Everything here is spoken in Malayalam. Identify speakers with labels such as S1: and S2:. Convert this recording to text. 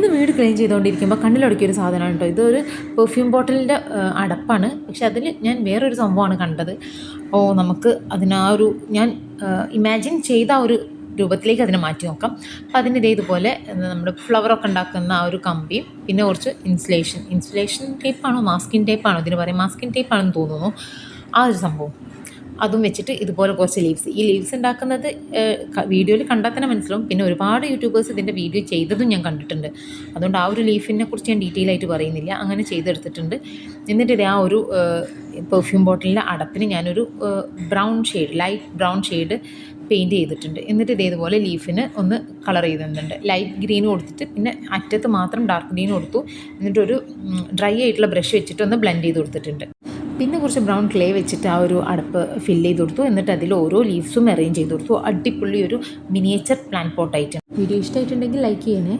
S1: ഇന്ന് വീട് ക്ലീൻ ചെയ്തുകൊണ്ടിരിക്കുമ്പോൾ കണ്ണിലൊടുക്കിയ ഒരു സാധനമാണ് കേട്ടോ ഇതൊരു പെർഫ്യൂം ബോട്ടിലിന്റെ അടപ്പാണ്. പക്ഷെ അതിൽ ഞാൻ വേറൊരു സംഭവമാണ് കണ്ടത്. അപ്പോൾ നമുക്ക് അതിനാ ഒരു ഞാൻ ഇമാജിൻ ചെയ്ത ഒരു രൂപത്തിലേക്ക് അതിനെ മാറ്റി നോക്കാം. അപ്പം അതിന് ഇതേ ഇതുപോലെ നമ്മുടെ ഫ്ലവറൊക്കെ ഉണ്ടാക്കുന്ന ആ ഒരു കമ്പിയും പിന്നെ കുറച്ച് ഇൻസുലേഷൻ ഇൻസുലേഷൻ ടേപ്പാണോ മാസ്കിൻ ടേപ്പാണോ ഇതിന് പറയും. മാസ്കിൻ ടേപ്പാണെന്ന് തോന്നുന്നു. ആ ഒരു സംഭവം. അതും വെച്ചിട്ട് ഇതുപോലെ കുറച്ച് ലീവ്സ് ഈ ലീവ്സ് ഉണ്ടാക്കുന്നത് വീഡിയോയിൽ കണ്ടാൽ തന്നെ മനസ്സിലാവും. പിന്നെ ഒരുപാട് യൂട്യൂബേഴ്സ് ഇതിന്റെ വീഡിയോ ചെയ്തതും ഞാൻ കണ്ടിട്ടുണ്ട്. അതുകൊണ്ട് ആ ഒരു ലീഫിനെ കുറിച്ച് ഞാൻ ഡീറ്റെയിൽ ആയിട്ട് പറയുന്നില്ല. അങ്ങനെ ചെയ്തെടുത്തിട്ടുണ്ട്. എന്നിട്ട് ഇത് ആ ഒരു പെർഫ്യൂം ബോട്ടിലിന്റെ അടപ്പിന് ഞാനൊരു brown shade light brown shade paint ചെയ്തിട്ടുണ്ട്. എന്നിട്ട് ഇതേതുപോലെ ലീഫിന് ഒന്ന് കളർ ചെയ്തിട്ടുണ്ട് ലൈറ്റ് ഗ്രീൻ കൊടുത്തിട്ട് പിന്നെ അറ്റത്ത് മാത്രം ഡാർക്ക് ഗ്രീൻ കൊടുത്തു. എന്നിട്ടൊരു ഡ്രൈ ആയിട്ടുള്ള ബ്രഷ് വെച്ചിട്ട് ഒന്ന് ബ്ലെൻഡ് ചെയ്ത് കൊടുത്തിട്ടുണ്ട്. പിന്നെ കുറച്ച് ബ്രൗൺ ക്ലേ വെച്ചിട്ട് ആ ഒരു അടപ്പ് ഫില്ല് ചെയ്ത് കൊടുത്തു. എന്നിട്ട് അതിൽ ഓരോ ലീവ്സും അറേഞ്ച് ചെയ്ത് കൊടുത്തു. അടിപൊളി ഒരു miniature plant pot item video ഇഷ്ടമായിട്ടുണ്ടെങ്കിൽ ലൈക്ക് ചെയ്യണേ.